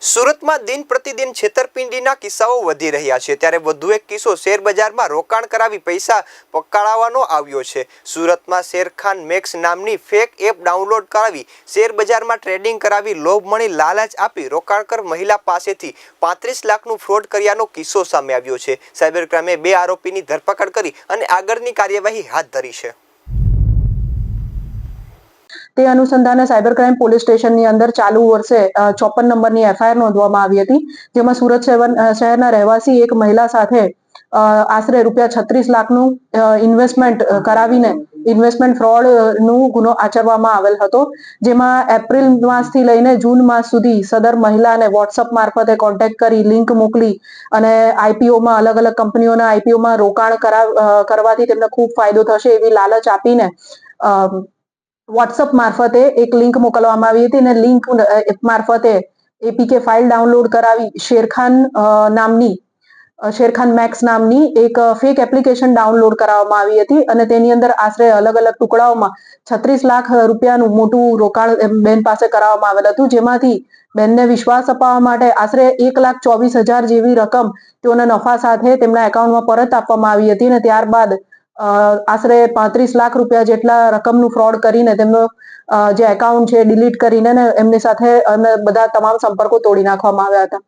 સુરતમાં દિન પ્રતિદિન છેતરપિંડીના કિસ્સાઓ વધી રહ્યા છે. ત્યારે વધુ એક કિસ્સો શેરબજારમાં રોકાણ કરાવી પૈસા પકડાવવાનો આવ્યો છે. સુરતમાં શેરખાન મેક્સ નામની ફેક એપ ડાઉનલોડ કરાવી શેરબજારમાં ટ્રેડિંગ કરાવી લોભ મળી લાલચ આપી રોકાણકર મહિલા પાસેથી પાંત્રીસ લાખનું ફ્રોડ કર્યાનો કિસ્સો સામે આવ્યો છે. સાયબર ક્રાઇમે બે આરોપીની ધરપકડ કરી અને આગળની કાર્યવાહી હાથ ધરી છે. તે અનુસંધાને સાયબર ક્રાઇમ પોલીસ સ્ટેશનની અંદર ચાલુ વર્ષે ચોપન નંબરની એફઆઈઆર નોંધવામાં આવી હતી. જેમાં સુરત શહેર- શહેરના રહેવાસી એક મહિલા સાથે આશરે રૂપિયા છત્રીસ લાખનું ઇન્વેસ્ટમેન્ટ કરાવીને ઇન્વેસ્ટમેન્ટ ફ્રોડનું ગુનો આચરવામાં આવેલ હતો. જેમાં એપ્રિલ માસથી લઈને જૂન માસ સુધી સદર મહિલાને વોટ્સઅપ મારફતે કોન્ટેક્ટ કરી લિંક મોકલી અને આઈપીઓમાં અલગ અલગ કંપનીઓના આઈપીઓમાં રોકાણ કરવાથી તેમને ખૂબ ફાયદો થશે એવી લાલચ આપીને વોટ્સઅપ મારફતે એક લિંક મોકલવામાં આવી હતી અને લિંક મારફતે એપીકે ફાઇલ ડાઉનલોડ કરાવી શેરખાન નામની શેરખાન મેક્સ નામની એક ફેક એપ્લિકેશન ડાઉનલોડ કરાવવામાં આવી હતી અને તેની અંદર આશરે અલગ અલગ ટુકડાઓમાં છત્રીસ લાખ રૂપિયાનું મોટું રોકાણ બેન પાસે કરાવવામાં આવેલ હતું. જેમાંથી બેનને વિશ્વાસ અપાવવા માટે આશરે એક લાખ ચોવીસ હજાર જેવી રકમ તેઓના નફા સાથે તેમના એકાઉન્ટમાં પરત આપવામાં આવી હતી અને ત્યારબાદ આશરે પાંત્રીસ લાખ રૂપિયા જેટલા રકમનું ફ્રોડ કરીને તેમનો જે એકાઉન્ટ છે ડિલીટ કરીને ને એમની સાથે અને બધા તમામ સંપર્કો તોડી નાખવામાં આવ્યા હતા.